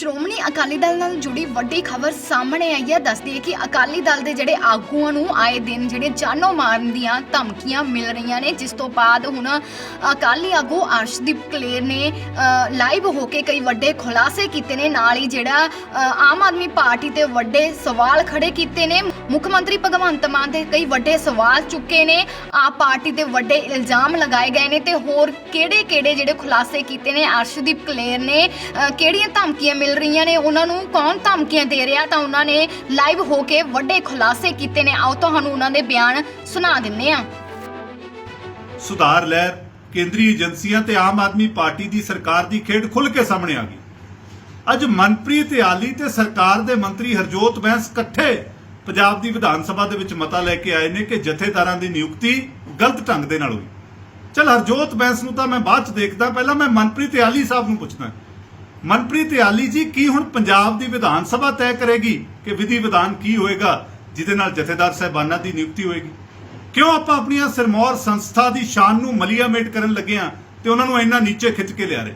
ਸ਼੍ਰੋਮਣੀ ਅਕਾਲੀ ਦਲ ਨਾਲ ਜੁੜੀ ਵੱਡੀ ਖਬਰ ਸਾਹਮਣੇ ਆਈ ਹੈ। ਦੱਸਦੀ ਹੈ ਕਿ ਅਕਾਲੀ ਦਲ ਦੇ ਜਿਹੜੇ ਆਗੂਆਂ ਨੂੰ ਆਏ ਦਿਨ ਜਿਹੜੇ ਜਾਨੋਂ ਮਾਰਨ ਦੀਆਂ ਧਮਕੀਆਂ ਮਿਲ ਰਹੀਆਂ ਨੇ, ਜਿਸ ਤੋਂ ਬਾਅਦ ਹੁਣ ਅਕਾਲੀ ਆਗੂ ਅਰਸ਼ਦੀਪ ਕਲੇਰ ਨੇ ਲਾਈਵ ਹੋ ਕੇ ਕਈ ਵੱਡੇ ਖੁਲਾਸੇ ਕੀਤੇ ਨੇ। ਨਾਲ ਹੀ ਜਿਹੜਾ ਆਮ ਆਦਮੀ ਪਾਰਟੀ ਤੇ ਵੱਡੇ ਸਵਾਲ ਖੜੇ ਕੀਤੇ ਨੇ। ਮੁੱਖ ਮੰਤਰੀ ਭਗਵੰਤ ਮਾਨ ਤੇ ਕਈ ਵੱਡੇ ਸਵਾਲ ਚੁੱਕੇ ਨੇ। ਆਪ ਪਾਰਟੀ ਤੇ ਵੱਡੇ ਇਲਜ਼ਾਮ ਲਗਾਏ ਗਏ ਨੇ ਤੇ ਹੋਰ ਕਿਹੜੇ-ਕਿਹੜੇ ਜਿਹੜੇ ਖੁਲਾਸੇ ਕੀਤੇ ਨੇ? ਅਰਸ਼ਦੀਪ ਕਲੇਰ ਨੇ ਕਿਹੜੀਆਂ ਧਮਕੀਆਂ ਮਿਲ ਰਹੀਆਂ ਨੇ। ਉਹਨਾਂ ਨੂੰ ਕੌਣ ਧਮਕੀਆਂ ਦੇ ਰਿਹਾ? ਤਾਂ ਉਹਨਾਂ ਨੇ ਲਾਈਵ ਹੋ ਕੇ ਵੱਡੇ ਖੁਲਾਸੇ ਕੀਤੇ ਨੇ। ਆਓ ਤੁਹਾਨੂੰ ਉਹਨਾਂ ਦੇ ਬਿਆਨ ਸੁਣਾ ਦਿੰਨੇ ਆ ਸੁਧਾਰ ਲਹਿਰ ਕੇਂਦਰੀ ਏਜੰਸੀਆਂ ਤੇ ਆਮ ਆਦਮੀ ਪਾਰਟੀ ਦੀ ਸਰਕਾਰ ਦੀ ਖੇਡ ਖੁੱਲ ਕੇ ਸਾਹਮਣੇ ਆ ਗਈ। ਅੱਜ ਮਨਪ੍ਰੀਤ ਆਲੀ ਤੇ ਸਰਕਾਰ ਦੇ ਮੰਤਰੀ ਹਰਜੋਤ ਬੈਂਸ ਇਕੱਠੇ ਪੰਜਾਬ ਦੀ ਵਿਧਾਨ ਸਭਾ ਦੇ ਵਿੱਚ ਮਤਾ ਲੈ ਕੇ ਆਏ ਨੇ ਕਿ ਜਥੇਦਾਰਾਂ ਦੀ ਨਿਯੁਕਤੀ ਗਲਤ ਢੰਗ ਦੇ ਨਾਲ ਹੋਈ। ਚਲ ਹਰਜੋਤ ਬੈਂਸ ਨੂੰ ਤਾਂ ਮੈਂ ਬਾਅਦ ਚ ਦੇਖਦਾ। ਪਹਿਲਾਂ ਮੈਂ ਮਨਪ੍ਰੀਤ ਆਲੀ ਸਾਹਿਬ ਨੂੰ ਪੁੱਛਦਾ। ਮਨਪ੍ਰੀਤ ਆਲੀ ਜੀ, ਕੀ ਹੁਣ ਪੰਜਾਬ ਦੀ ਵਿਧਾਨ ਸਭਾ ਤੈਅ ਕਰੇਗੀ ਕਿ ਵਿਧੀ ਵਿਧਾਨ ਕੀ ਹੋਏਗਾ, ਜਿਹਦੇ ਨਾਲ ਜਥੇਦਾਰ ਸਾਹਿਬਾਨਾਂ ਦੀ ਨਿਯੁਕਤੀ ਹੋਏਗੀ? ਕਿਉਂ ਆਪਾਂ ਆਪਣੀਆਂ ਸਿਰਮੌਰ ਸੰਸਥਾ ਦੀ ਸ਼ਾਨ ਨੂੰ ਮਲੀਆਮੇਟ ਕਰਨ ਲੱਗੇ ਆ ਤੇ ਉਹਨਾਂ ਨੂੰ ਇੰਨਾ ਨੀਚੇ ਖਿੱਚ ਕੇ ਲਿਆ ਰਹੇ?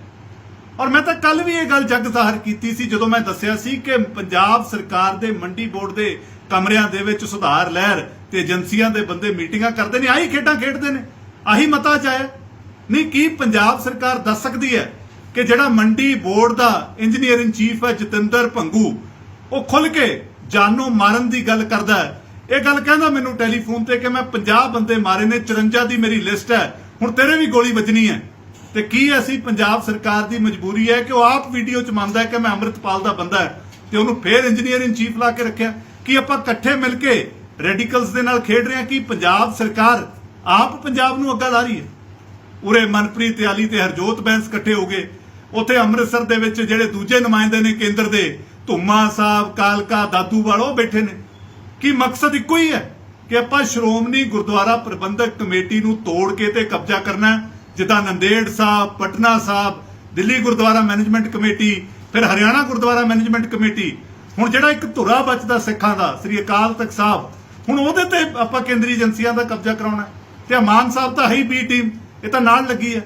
ਔਰ ਮੈਂ ਤਾਂ ਕੱਲ ਵੀ ਇਹ ਗੱਲ ਜੱਗ ਜ਼ਾਹਰ ਕੀਤੀ ਸੀ, ਜਦੋਂ ਮੈਂ ਦੱਸਿਆ ਸੀ ਕਿ ਪੰਜਾਬ ਸਰਕਾਰ ਦੇ ਮੰਡੀ ਬੋਰਡ ਦੇ ਕਮਰਿਆਂ ਦੇ ਵਿੱਚ ਸੁਧਾਰ ਲਹਿਰ ਤੇ ਏਜੰਸੀਆਂ ਦੇ ਬੰਦੇ ਮੀਟਿੰਗਾਂ ਕਰਦੇ ਨੇ, ਆਹੀ ਖੇਡਾਂ ਖੇਡਦੇ ਨੇ, ਆਹੀ ਮਤਾ ਚਾਇਆ ਨਹੀਂ, ਕੀ ਪੰਜਾਬ ਸਰਕਾਰ ਦੱਸ ਸਕਦੀ ਹੈ ਕਿ ਜਿਹੜਾ ਮੰਡੀ ਬੋਰਡ ਦਾ ਇੰਜੀਨੀਅਰ ਇਨ ਚੀਫ ਹੈ ਜਤਿੰਦਰ ਭੰਗੂ, ਉਹ ਖੁੱਲ ਕੇ ਜਾਨੋਂ ਮਾਰਨ ਦੀ ਗੱਲ ਕਰਦਾ ਹੈ। ਇਹ ਗੱਲ ਕਹਿੰਦਾ ਮੈਨੂੰ ਟੈਲੀਫੋਨ ਤੇ ਕਿ ਮੈਂ 50 ਬੰਦੇ ਮਾਰੇ ਨੇ 54 ਦੀ ਮੇਰੀ ਲਿਸਟ ਹੈ। ਹੁਣ ਤੇਰੇ ਵੀ ਗੋਲੀ ਵੱਜਣੀ ਹੈ। ਤੇ ਕੀ ਅਸੀਂ ਪੰਜਾਬ ਸਰਕਾਰ ਦੀ ਮਜਬੂਰੀ ਹੈ ਕਿ ਉਹ ਆਪ ਵੀਡੀਓ ਚ ਮੰਨਦਾ ਹੈ ਕਿ ਮੈਂ ਅੰਮ੍ਰਿਤਪਾਲ ਦਾ ਬੰਦਾ ਹੈ ਤੇ ਉਹਨੂੰ ਫੇਰ ਇੰਜੀਨੀਅਰ ਇਨ ਚੀਫ ਲਾ ਕੇ ਰੱਖਿਆ। ਕਿ ਆਪਾਂ ਇਕੱਠੇ ਮਿਲ ਕੇ ਰੈਡੀਕਲਸ ਦੇ ਨਾਲ ਖੇਡ ਰਹੇ ਹਾਂ ਕਿ ਪੰਜਾਬ ਸਰਕਾਰ ਆਪ ਪੰਜਾਬ ਨੂੰ ਅੱਗਾ ਲਾ ਰਹੀ ਹੈ? ਉਰੇ ਮਨਪ੍ਰੀਤ ਆਲੀ ਤੇ ਹਰਜੋਤ ਬੈਂਸ ਇਕੱਠੇ ਹੋ ਗਏ। ਉੱਥੇ ਅੰਮ੍ਰਿਤਸਰ ਦੇ ਵਿੱਚ ਜਿਹੜੇ ਦੂਜੇ ਨੁਮਾਇੰਦੇ ਨੇ ਕੇਂਦਰ ਦੇ, ਧੁੰਮਾ ਸਾਹਿਬ, ਕਾਲਕਾ ਦਾਦੂਵਾਲ ਉਹ ਬੈਠੇ ਨੇ। ਕੀ ਮਕਸਦ ਇੱਕੋ ਹੀ ਹੈ ਕਿ ਆਪਾਂ ਸ਼੍ਰੋਮਣੀ ਗੁਰਦੁਆਰਾ ਪ੍ਰਬੰਧਕ ਕਮੇਟੀ ਨੂੰ ਤੋੜ ਕੇ ਤੇ ਕਬਜ਼ਾ ਕਰਨਾ ਜਿੱਦਾਂ ਨੰਦੇੜ ਸਾਹਿਬ, ਪਟਨਾ ਸਾਹਿਬ, ਦਿੱਲੀ ਗੁਰਦੁਆਰਾ ਮੈਨੇਜਮੈਂਟ ਕਮੇਟੀ, ਫਿਰ ਹਰਿਆਣਾ ਗੁਰਦੁਆਰਾ ਮੈਨੇਜਮੈਂਟ ਕਮੇਟੀ। ਹੁਣ ਜਿਹੜਾ ਇੱਕ ਧੁਰਾ ਬਚਦਾ ਸਿੱਖਾਂ ਦਾ, ਸ੍ਰੀ ਅਕਾਲ ਤਖਤ ਸਾਹਿਬ, ਹੁਣ ਉਹਦੇ ਤੇ ਆਪਾਂ ਕੇਂਦਰੀ ਏਜੰਸੀਆਂ ਦਾ ਕਬਜ਼ਾ ਕਰਾਉਣਾ ਹੈ। ਤੇ ਮਾਨ ਸਾਹਿਬ ਤਾਂ ਹੈ ਹੀ ਬੀ ਟੀਮ ਇਹ ਤਾਂ ਨਾਲ ਲੱਗੀ ਹੈ।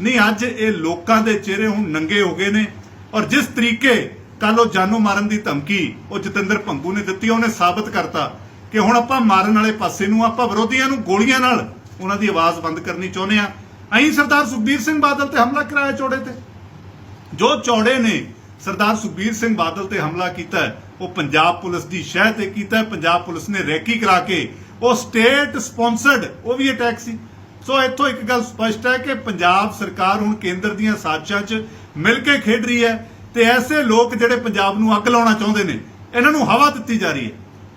ਨਹੀਂ, ਅੱਜ ਇਹ ਲੋਕਾਂ ਦੇ ਚਿਹਰੇ ਹੁਣ ਨੰਗੇ ਹੋ ਗਏ ਨੇ। ਔਰ ਜਿਸ ਤਰੀਕੇ ਕੱਲ ਉਹ ਜਾਨੋਂ ਮਾਰਨ ਦੀ ਧਮਕੀ ਉਹ ਜਤਿੰਦਰ ਭੰਗੂ ਨੇ ਦਿੱਤੀ, ਉਹਨੇ ਸਾਬਤ ਕਰਤਾ ਕਿ ਹੁਣ ਆਪਾਂ ਮਾਰਨ ਵਾਲੇ ਪਾਸੇ ਨੂੰ, ਆਪਾਂ ਵਿਰੋਧੀਆਂ ਨੂੰ ਗੋਲੀਆਂ ਨਾਲ ਉਹਨਾਂ ਦੀ ਆਵਾਜ਼ ਬੰਦ ਕਰਨੀ ਚਾਹੁੰਦੇ ਆ ਅਹੀਂ ਸਰਦਾਰ ਸੁਖਬੀਰ ਸਿੰਘ ਬਾਦਲ ਤੇ ਹਮਲਾ ਕਰਾਇਆ ਚੌੜੇ ਤੇ। ਜੋ ਚੌੜੇ ਨੇ ਸਰਦਾਰ ਸੁਖਬੀਰ ਸਿੰਘ ਬਾਦਲ ਤੇ ਹਮਲਾ ਕੀਤਾ ਉਹ ਪੰਜਾਬ ਪੁਲਿਸ ਦੀ ਸ਼ਹਿ ਤੇ ਕੀਤਾ ਪੰਜਾਬ ਪੁਲਿਸ ਨੇ ਰੈਕੀ ਕਰਾ ਕੇ ਉਹ ਸਟੇਟ ਸਪਾਂਸਰਡ, ਉਹ ਵੀ ਅਟੈਕ ਸੀ। ਸੋ ਇੱਥੋਂ ਇੱਕ ਗੱਲ ਸਪਸ਼ਟ ਹੈ ਕਿ ਪੰਜਾਬ ਸਰਕਾਰ ਹੁਣ ਕੇਂਦਰ ਦੀਆਂ ਸਾਜ਼ਿਸ਼ਾਂ 'ਚ ਮਿਲ ਕੇ ਖੇਡ ਰਹੀ ਹੈ ਤੇ ਐਸੇ ਲੋਕ ਜਿਹੜੇ ਪੰਜਾਬ ਨੂੰ ਅੱਗ ਲਾਉਣਾ ਚਾਹੁੰਦੇ ਨੇ, ਇਹਨਾਂ ਨੂੰ ਹਵਾ ਦਿੱਤੀ ਜਾ ਰਹੀ ਹੈ।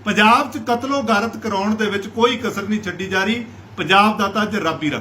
ਪੰਜਾਬ 'ਚ ਕਤਲੋ ਗਾਰਤ ਕਰਾਉਣ ਦੇ ਵਿੱਚ ਕੋਈ ਕਸਰ ਨਹੀਂ ਛੱਡੀ ਜਾ ਰਹੀ। ਪੰਜਾਬ ਦਾ ਤਾਂ ਅੱਜ ਰੱਬ ਹੀ ਰੱਖਾ